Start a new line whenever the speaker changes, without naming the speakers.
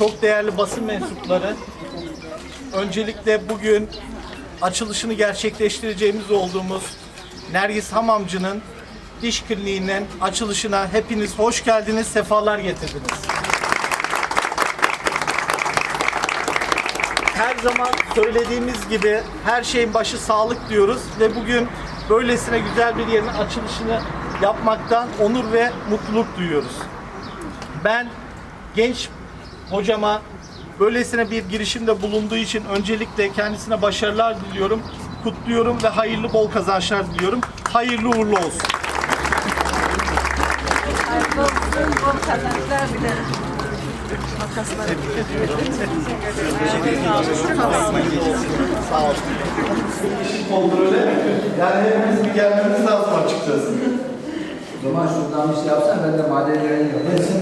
çok değerli basın mensupları, öncelikle bugün açılışını gerçekleştireceğimiz olduğumuz Nergis Hamamcı'nın diş kliniğinin açılışına hepiniz hoş geldiniz, sefalar getirdiniz. Her zaman söylediğimiz gibi her şeyin başı sağlık diyoruz ve bugün böylesine güzel bir yerin açılışını yapmaktan onur ve mutluluk duyuyoruz. Ben genç hocama böylesine bir girişimde bulunduğu için öncelikle kendisine başarılar diliyorum, kutluyorum ve hayırlı bol kazançlar diliyorum. Hayırlı uğurlu olsun.
Hayırlı olsun, bol kazançlar dilerim.
Sağ olun. Oldu öyle mi? Yani hepimiz bir gelmemiz lazım açıkçası.
O zaman şuradan bir şey yapsan ben de madenlerini yaparım.